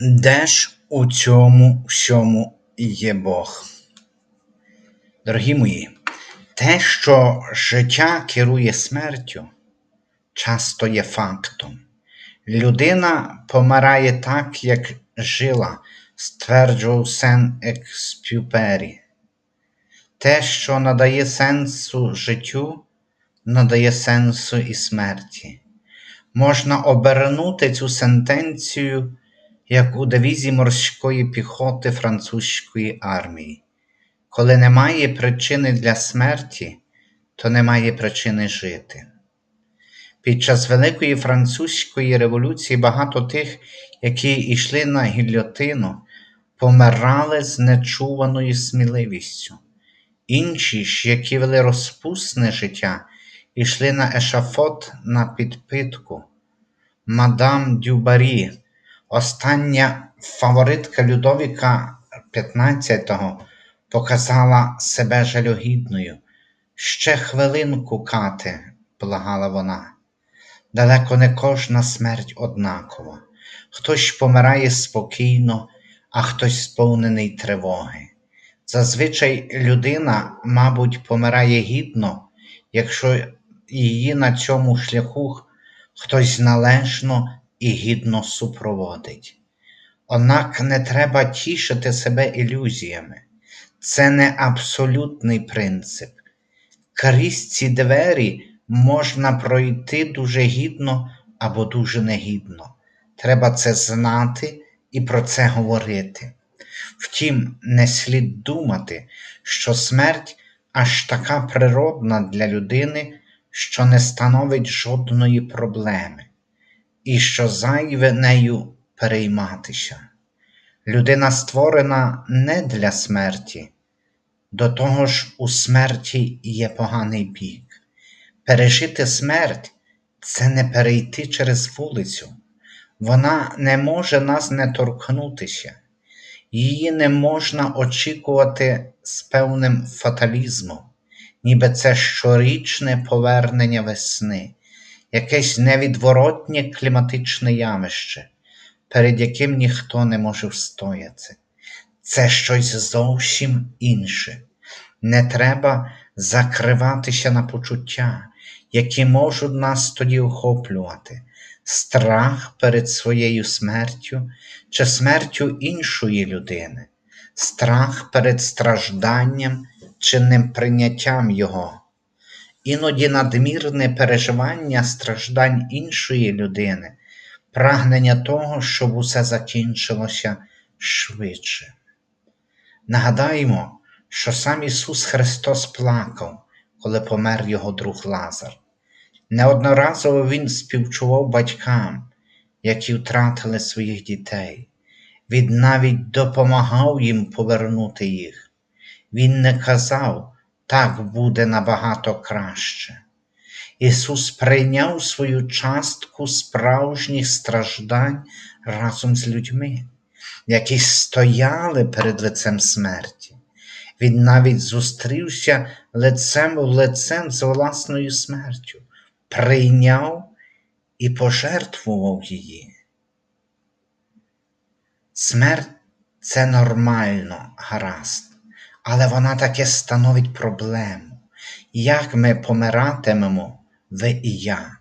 Де ж у цьому всьому є Бог? Дорогі мої, те, що життя керує смертю, часто є фактом. Людина помирає так, як жила, стверджував Сен Експюпері. Те, що надає сенсу життю, надає сенсу і смерті. Можна обернути цю сентенцію як у девізі морської піхоти французької армії. Коли немає причини для смерті, то немає причини жити. Під час Великої Французької революції багато тих, які йшли на гільотину, помирали з нечуваною сміливістю. Інші ж, які вели розпусне життя, йшли на ешафот на підпитку. Мадам Дюбарі, остання фаворитка Людовіка XV, показала себе жалюгідною. Ще хвилинку, кате, благала вона. Далеко не кожна смерть однакова. Хтось помирає спокійно, а хтось сповнений тривоги. Зазвичай людина, мабуть, помирає гідно, якщо її на цьому шляху хтось належно і гідно супроводить. Однак не треба тішити себе ілюзіями. Це не абсолютний принцип. Крізь ці двері можна пройти дуже гідно або дуже негідно. Треба це знати і про це говорити. Втім, не слід думати, що смерть аж така природна для людини, що не становить жодної проблеми, і що зайве нею перейматися. Людина створена не для смерті, до того ж у смерті є поганий бік. Пережити смерть це не перейти через вулицю, вона не може нас не торкнутися, її не можна очікувати з певним фаталізмом, ніби це щорічне повернення весни, якесь невідворотнє кліматичне явище, перед яким ніхто не може встояти. Це щось зовсім інше. Не треба закриватися на почуття, які можуть нас тоді охоплювати, страх перед своєю смертю чи смертю іншої людини, страх перед стражданням чи неприйняттям Його. Іноді надмірне переживання страждань іншої людини, прагнення того, щоб усе закінчилося швидше. Нагадаємо, що сам Ісус Христос плакав, коли помер Його друг Лазар. Неодноразово Він співчував батькам, які втратили своїх дітей. Він навіть допомагав їм повернути їх. Він не казав, так буде набагато краще. Ісус прийняв свою частку справжніх страждань разом з людьми, які стояли перед лицем смерті. Він навіть зустрівся лицем в лицем з власною смертю, прийняв і пожертвував її. Смерть це нормально, гаразд, але вона таки становить проблему, як ми помиратимемо, ви і я.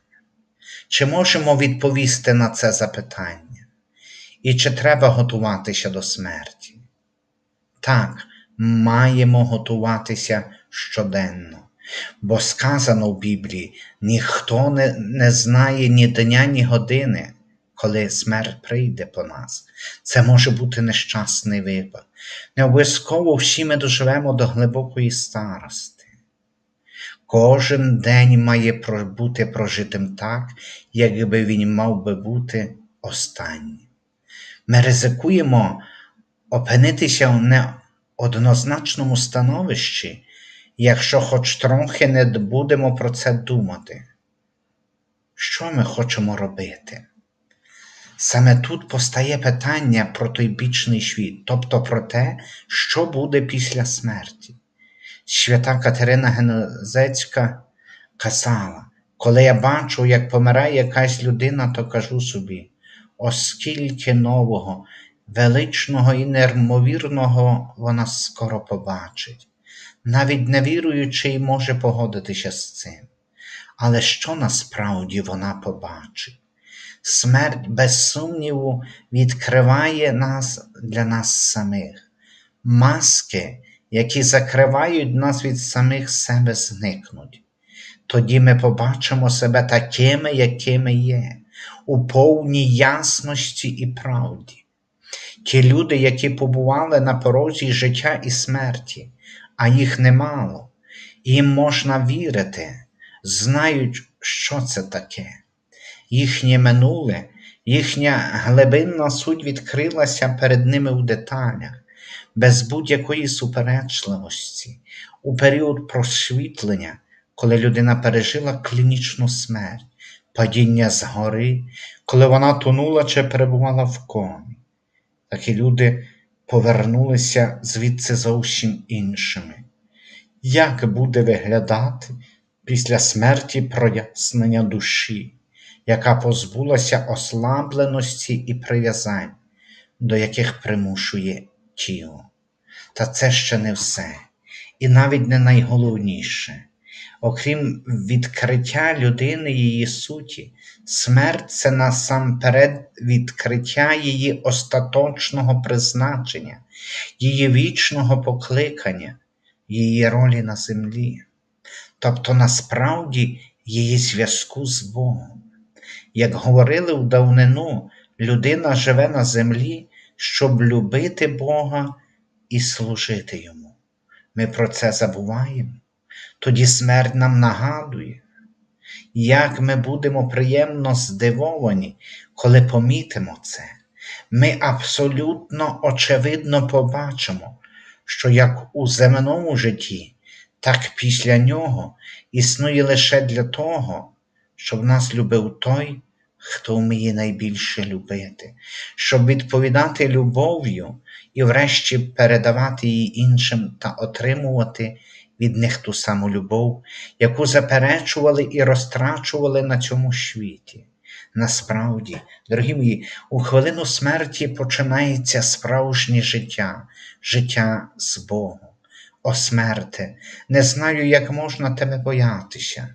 Чи можемо відповісти на це запитання? І чи треба готуватися до смерті? Так, маємо готуватися щоденно, бо сказано в Біблії: ніхто не, не знає ні дня, ні години, коли смерть прийде по нас. Це може бути нещасний випадок. Не обов'язково всі ми доживемо до глибокої старости. Кожен день має бути прожитим так, якби він мав би бути останнім. Ми ризикуємо опинитися в неоднозначному становищі, якщо хоч трохи не будемо про це думати. Що ми хочемо робити? Саме тут постає питання про той бічний світ, тобто про те, що буде після смерті. Свята Катерина Генезецька казала, коли я бачу, як помирає якась людина, то кажу собі: оскільки нового, величного і неймовірного вона скоро побачить. Навіть не невіруючий може погодитися з цим. Але що насправді вона побачить? Смерть, без сумніву, відкриває нас для нас самих. Маски, які закривають нас від самих себе, зникнуть. Тоді ми побачимо себе такими, якими є, у повній ясності і правді. Ті люди, які побували на порозі життя і смерті, а їх немало, їм можна вірити, знають, що це таке. Їхнє минуле, їхня глибинна суть відкрилася перед ними у деталях, без будь-якої суперечливості, у період просвітлення, коли людина пережила клінічну смерть, падіння з гори, коли вона тонула чи перебувала в комі. Такі люди повернулися звідси зовсім іншими. Як буде виглядати після смерті прояснення душі, яка позбулася ослабленості і прив'язань, до яких примушує тіло? Та це ще не все, і навіть не найголовніше. Окрім відкриття людини її суті, смерть це насамперед відкриття її остаточного призначення, її вічного покликання, її ролі на землі, тобто насправді її зв'язку з Богом. Як говорили в давнину, людина живе на землі, щоб любити Бога і служити Йому. Ми про це забуваємо. Тоді смерть нам нагадує, як ми будемо приємно здивовані, коли помітимо це. Ми абсолютно очевидно побачимо, що як у земному житті, так після нього існує лише для того, щоб нас любив той, хто вміє найбільше любити, щоб відповідати любов'ю і врешті передавати її іншим та отримувати від них ту саму любов, яку заперечували і розтрачували на цьому світі. Насправді, дорогі мої, у хвилину смерті починається справжнє життя, життя з Богом. О смерте, не знаю, як можна тебе боятися.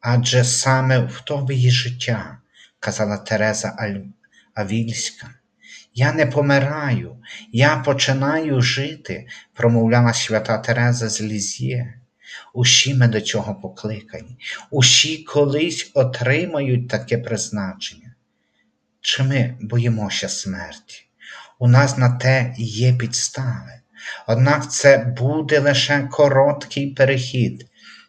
Адже саме в тобі є життя, казала Тереза Авільська. Я не помираю, я починаю жити, промовляла свята Тереза з Лізє. Усі ми до цього покликані, усі колись отримають таке призначення. Чи ми боїмося смерті? У нас на те є підстави. Однак це буде лише короткий перехід,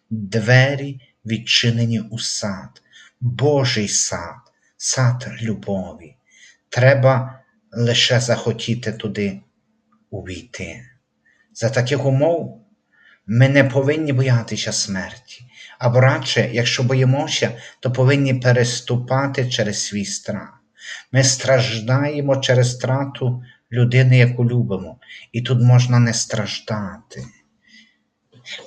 двері відчинені у сад, Божий сад, сад любові. Треба лише захотіти туди увійти. За таких умов ми не повинні боятися смерті, або радше, якщо боїмося, то повинні переступати через свій страх. Ми страждаємо через страту людини, яку любимо, і тут можна не страждати.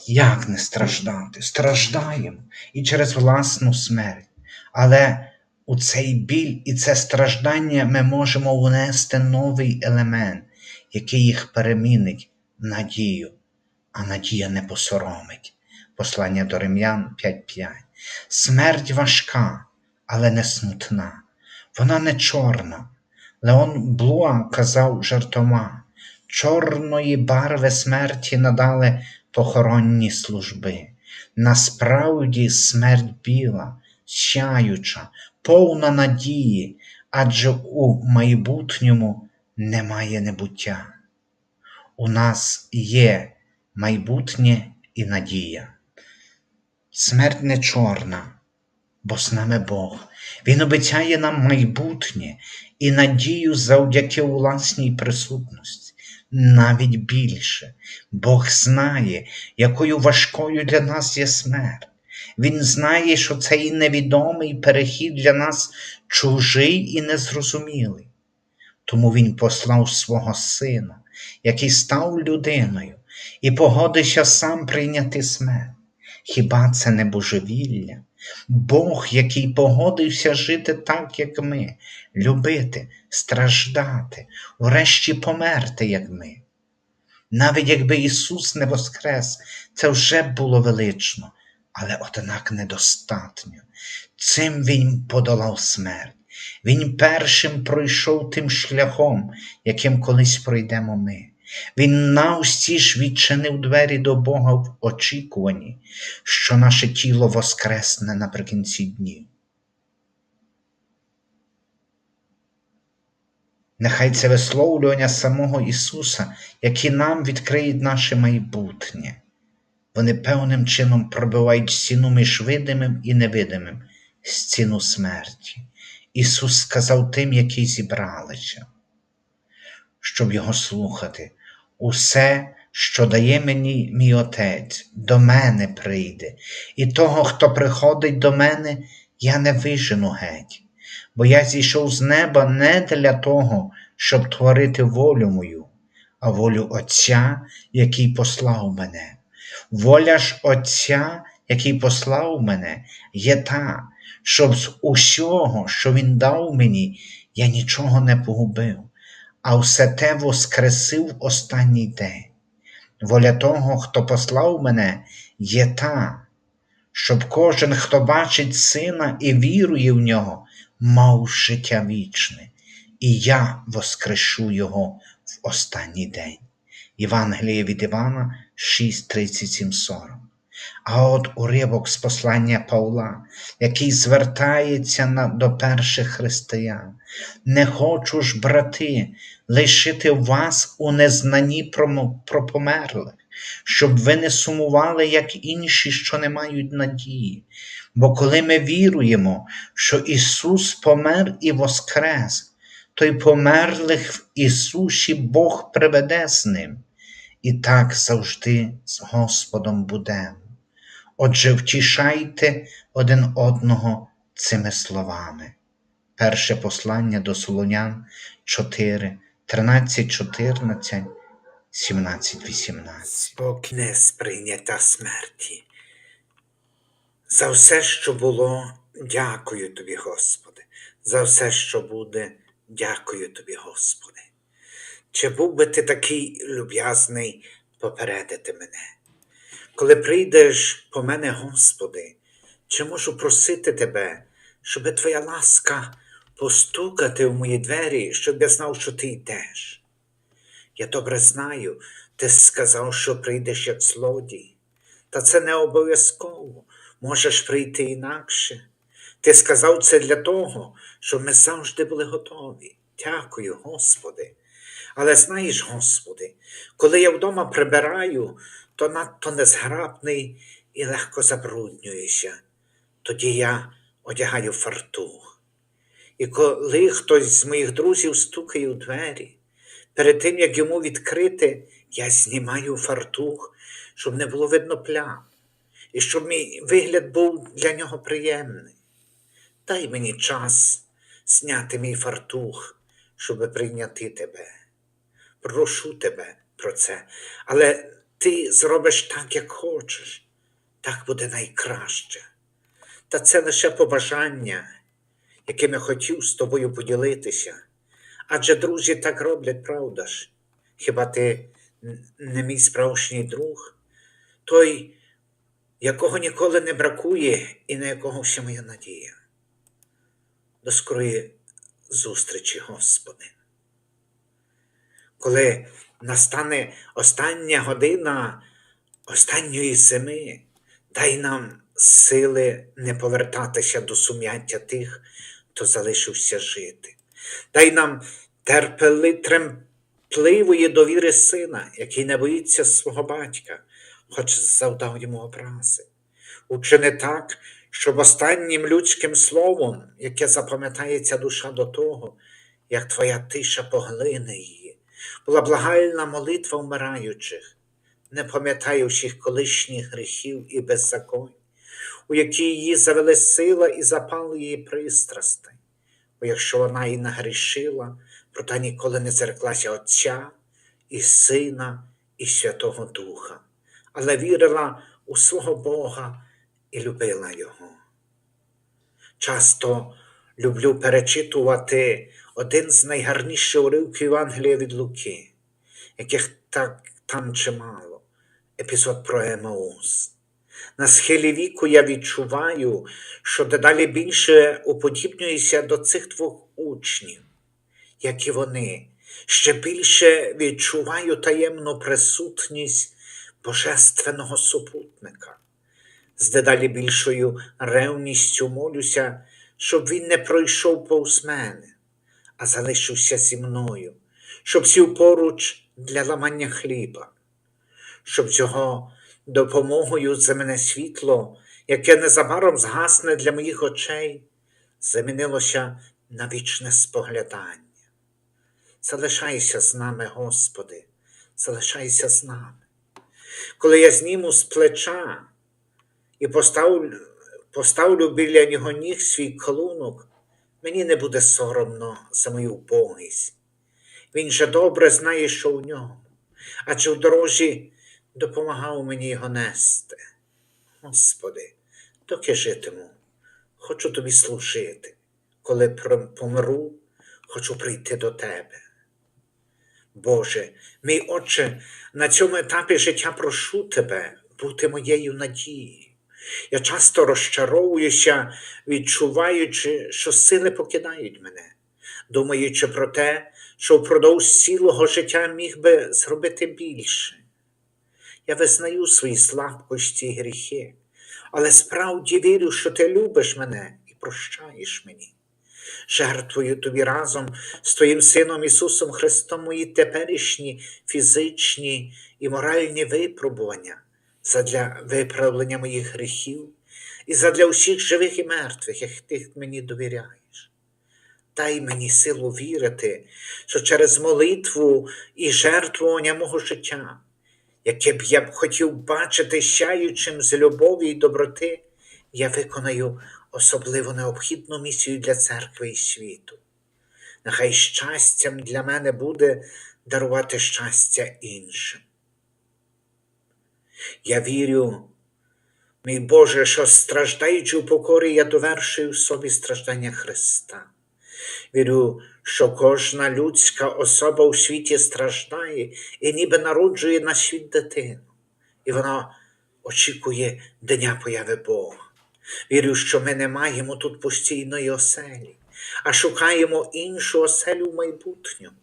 Як не страждати? Страждаємо і через власну смерть. Але у цей біль і це страждання ми можемо внести новий елемент, який їх перемінить надію, а надія не посоромить. Послання до Рим'ян 5.5. Смерть важка, але не смутна. Вона не чорна. Леон Блуа казав жартома, чорної барви смерті надали похоронні служби. Насправді смерть біла, сяюча, повна надії, адже у майбутньому немає небуття. У нас є майбутнє і надія. Смерть не чорна, бо з нами Бог. Він обіцяє нам майбутнє і надію завдяки власній присутності. Навіть більше. Бог знає, якою важкою для нас є смерть. Він знає, що цей невідомий перехід для нас чужий і незрозумілий. Тому Він послав свого Сина, який став людиною, і погодився сам прийняти смерть. Хіба це не божевілля? Бог, який погодився жити так, як ми, любити, страждати, врешті померти, як ми. Навіть якби Ісус не воскрес, це вже було велично, але однак недостатньо. Цим Він подолав смерть. Він першим пройшов тим шляхом, яким колись пройдемо ми. Він навстіж відчинив двері до Бога в очікуванні, що наше тіло воскресне наприкінці днів. Нехай це висловлювання самого Ісуса, які нам відкриють наше майбутнє. Вони певним чином пробивають стіну між видимим і невидимим, стіну смерті. Ісус сказав тим, які зібралися, щоб Його слухати. Усе, що дає мені мій Отець, до мене прийде, і того, хто приходить до мене, я не вижену геть, бо я зійшов з неба не для того, щоб творити волю мою, а волю Отця, який послав мене. Воля ж Отця, який послав мене, є та, щоб з усього, що Він дав мені, я нічого не погубив, а все те воскресив в останній день. Воля того, хто послав мене, є та, щоб кожен, хто бачить сина і вірує в нього, мав життя вічне, і я воскрешу його в останній день. Євангеліє від Івана 6, 37, 40. А от уривок з послання Павла, який звертається на, до перших християн. Не хочу ж, брати, лишити вас у незнанні про, про померлих, щоб ви не сумували, як інші, що не мають надії. Бо коли ми віруємо, що Ісус помер і воскрес, то й померлих в Ісусі Бог приведе з ним. І так завжди з Господом будемо. Отже, втішайте один одного цими словами. Перше послання до Солонян 4, 13, 14, 17, 18. Спокійне сприйняття смерті. За все, що було, дякую тобі, Господи. За все, що буде, дякую тобі, Господи. Чи був би ти такий люб'язний попередити мене? Коли прийдеш по мене, Господи, чи можу просити Тебе, щоби Твоя ласка постукати в мої двері, щоб я знав, що ти йдеш? Я добре знаю, ти сказав, що прийдеш як злодій, та це не обов'язково, можеш прийти інакше. Ти сказав це для того, щоб ми завжди були готові. Дякую, Господи. Але знаєш, Господи, коли я вдома прибираю, то надто незграбний і легко забруднююся. Тоді я одягаю фартух. І коли хтось з моїх друзів стукає у двері, перед тим, як йому відкрити, я знімаю фартух, щоб не було видно плям, і щоб мій вигляд був для нього приємний. Дай мені час зняти мій фартух, щоб прийняти тебе. Прошу тебе про це, але ти зробиш так, як хочеш, так буде найкраще. Та це лише побажання, яким я хотів з тобою поділитися. Адже друзі так роблять, правда ж? Хіба ти не мій справжній друг? Той, якого ніколи не бракує і на якого вся моя надія. До скорої зустрічі, Господи. Коли настане остання година останньої зими, дай нам сили не повертатися до сум'яття тих, хто залишився жити. Дай нам терпели, тремпливої довіри сина, який не боїться свого батька, хоч завдав йому образи. Учини так, щоб останнім людським словом, яке запам'ятається душа до того, як твоя тиша поглине її, була благальна молитва вмираючих, не пам'ятаю всіх колишніх гріхів і беззаконь, у які її завели сила і запал її пристрастей. Бо якщо вона і нагрішила, проте ніколи не зреклася Отця і Сина, і Святого Духа, але вірила у свого Бога і любила Його. Часто люблю перечитувати один з найгарніших уривків Євангелія від Луки, яких так там чимало, епізод про Емаус. На схилі віку я відчуваю, що дедалі більше уподібнююся до цих двох учнів, як і вони, ще більше відчуваю таємну присутність божественного супутника. З дедалі більшою ревністю молюся, щоб він не пройшов повз мене, а залишився зі мною, щоб сів поруч для ламання хліба, щоб з його допомогою земне світло, яке незабаром згасне для моїх очей, замінилося на вічне споглядання. Залишайся з нами, Господи, залишайся з нами. Коли я зніму з плеча і поставлю, поставлю біля нього ніг свій колунок, мені не буде соромно за мою вбогість. Він же добре знає, що в ньому, адже в дорожі допомагав мені його нести. Господи, доки житиму, хочу тобі служити. Коли помру, хочу прийти до тебе. Боже, мій Отче, на цьому етапі життя прошу Тебе бути моєю надією. Я часто розчаровуюся, відчуваючи, що сили покидають мене, думаючи про те, що впродовж цілого життя міг би зробити більше. Я визнаю свої слабкості і гріхи, але справді вірю, що ти любиш мене і прощаєш мені. Жертвую тобі разом з твоїм Сином Ісусом Христом мої теперішні фізичні і моральні випробування задля виправлення моїх гріхів і задля усіх живих і мертвих, як ти мені довіряєш. Дай мені силу вірити, що через молитву і жертвування мого життя, яке б я б хотів бачити сяючим з любові і доброти, я виконаю особливо необхідну місію для церкви і світу. Нехай щастям для мене буде дарувати щастя іншим. Я вірю, мій Боже, що страждаючи у покорі, я довершую собі страждання Христа. Вірю, що кожна людська особа у світі страждає і ніби народжує на світ дитину, і вона очікує дня появи Бога. Вірю, що ми не маємо тут постійної оселі, а шукаємо іншу оселю в майбутньому.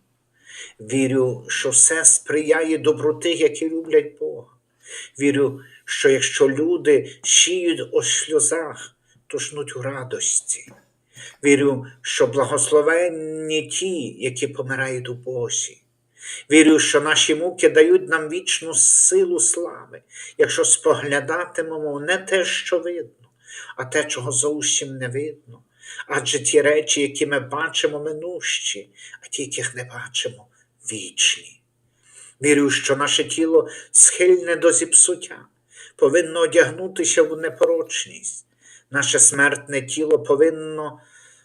Вірю, що все сприяє добру тих, які люблять Бога. Вірю, що якщо люди сіють у сльозах, то жнуть у радості. Вірю, що благословенні ті, які помирають у Бозі. Вірю, що наші муки дають нам вічну силу слави, якщо споглядатимемо не те, що видно, а те, чого зовсім не видно. Адже ті речі, які ми бачимо, минущі, а ті, яких не бачимо, вічні. Вірю, що наше тіло схильне до зіпсуття, повинно одягнутися в непорочність. Наше смертне тіло повинно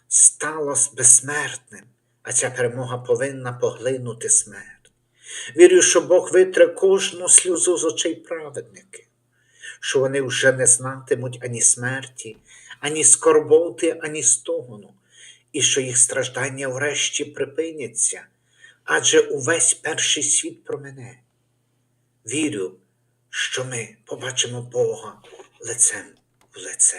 стало безсмертним, а ця перемога повинна поглинути смерть. Вірю, що Бог витре кожну сльозу з очей праведників, що вони вже не знатимуть ані смерті, ані скорботи, ані стогону, і що їх страждання врешті припиняться, адже увесь перший світ промене. Вірю, що ми побачимо Бога лицем в лице.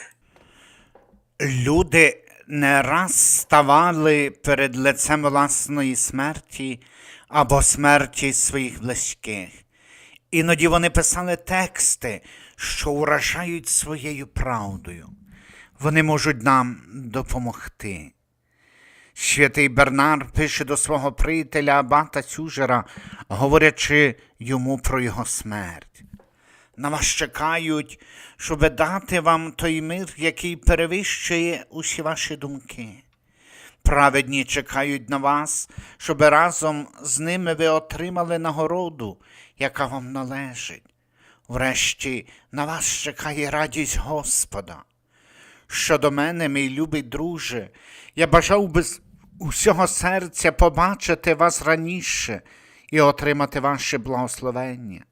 Люди не раз ставали перед лицем власної смерті або смерті своїх близьких. Іноді вони писали тексти, що вражають своєю правдою. Вони можуть нам допомогти. Святий Бернар пише до свого приятеля Абата Цюжера, говорячи йому про його смерть. На вас чекають, щоб дати вам той мир, який перевищує усі ваші думки. Праведні чекають на вас, щоб разом з ними ви отримали нагороду, яка вам належить. Врешті на вас чекає радість Господа. Щодо мене, мій любий друже, я бажав би з усього серця побачити вас раніше і отримати ваше благословення.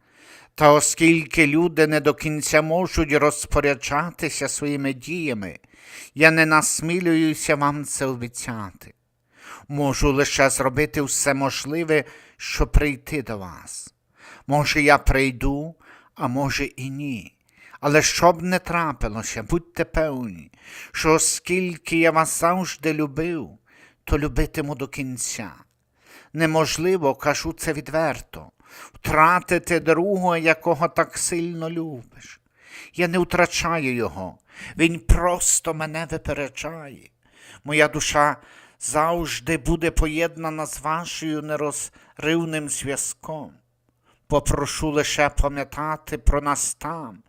Та оскільки люди не до кінця можуть розпоряджатися своїми діями, я не насмілююся вам це обіцяти. Можу лише зробити все можливе, щоб прийти до вас. Може, я прийду, а може і ні. Але щоб не трапилося, будьте певні, що оскільки я вас завжди любив, то любитиму до кінця. Неможливо, кажу це відверто, втратити другого, якого так сильно любиш. Я не втрачаю його, він просто мене випереджає. Моя душа завжди буде поєднана з вашою нерозривним зв'язком. Попрошу лише пам'ятати про нас там,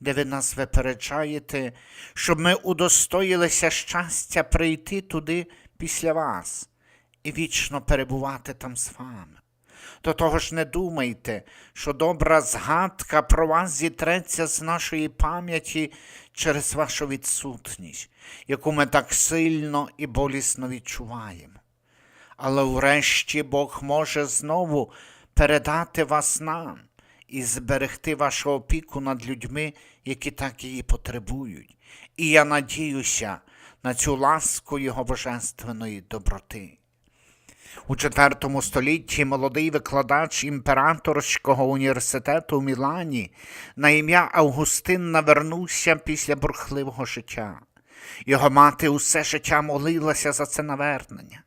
де ви нас випереджаєте, щоб ми удостоїлися щастя прийти туди після вас і вічно перебувати там з вами. До того ж не думайте, що добра згадка про вас зітреться з нашої пам'яті через вашу відсутність, яку ми так сильно і болісно відчуваємо. Але врешті Бог може знову передати вас нам і зберегти вашу опіку над людьми, які так її потребують. І я надіюся на цю ласку Його божественної доброти. У IV столітті молодий викладач імператорського університету в Мілані на ім'я Августин навернувся після бурхливого життя. Його мати усе життя молилася за це навернення.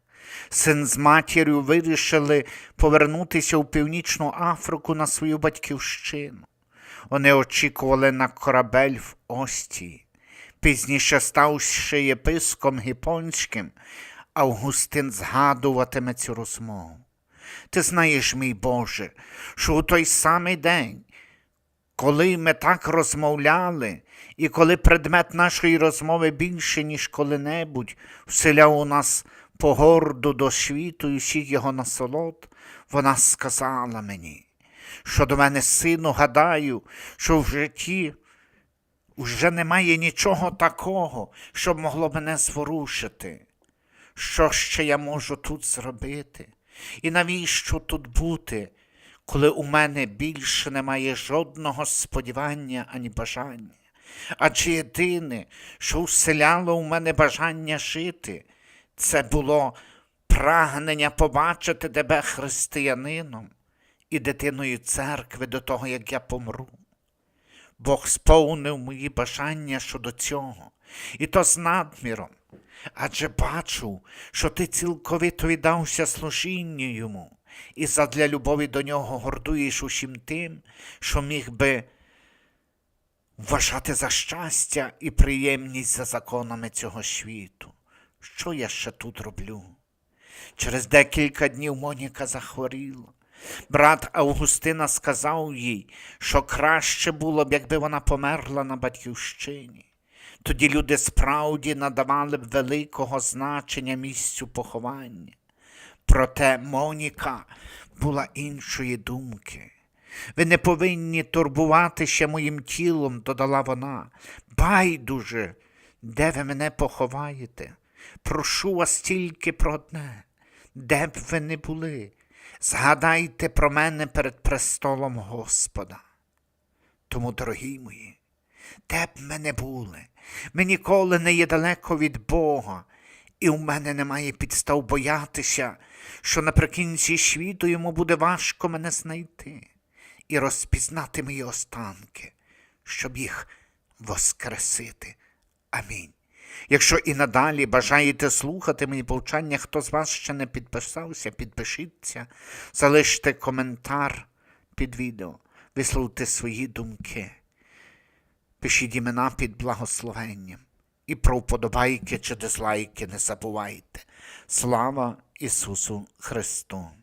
Син з матір'ю вирішили повернутися у Північну Африку на свою батьківщину. Вони очікували на корабель в Остії. Пізніше ставши єписком Гіпонським, Августин згадуватиме цю розмову. Ти знаєш, мій Боже, що у той самий день, коли ми так розмовляли, і коли предмет нашої розмови більше, ніж коли-небудь, вселяв у нас погорду до світу і всіх його насолод, вона сказала мені, що до мене, сину, гадаю, що в житті вже немає нічого такого, що могло мене зворушити. Що ще я можу тут зробити? І навіщо тут бути, коли у мене більше немає жодного сподівання ані бажання? Адже єдине, що вселяло у мене бажання жити, це було прагнення побачити тебе християнином і дитиною церкви до того, як я помру. Бог сповнив мої бажання щодо цього, і то з надміром. Адже бачу, що ти цілковито віддався служінню йому, і задля любові до нього гордуєш усім тим, що міг би вважати за щастя і приємність за законами цього світу. Що я ще тут роблю? Через декілька днів Моніка захворіла. Брат Августина сказав їй, що краще було б, якби вона померла на батьківщині. Тоді люди справді надавали б великого значення місцю поховання. Проте Моніка була іншої думки. Ви не повинні турбуватися моїм тілом, додала вона. Байдуже, де ви мене поховаєте? Прошу вас тільки про одне, де б ви не були, згадайте про мене перед престолом Господа. Тому, дорогі мої, де б ми не були, ми ніколи не є далеко від Бога, і у мене немає підстав боятися, що наприкінці світу йому буде важко мене знайти і розпізнати мої останки, щоб їх воскресити. Амінь. Якщо і надалі бажаєте слухати мої повчання, хто з вас ще не підписався, підпишіться, залиште коментар під відео, висловте свої думки. Пишіть імена під благословенням. І про вподобайки чи дизлайки не забувайте. Слава Ісусу Христу!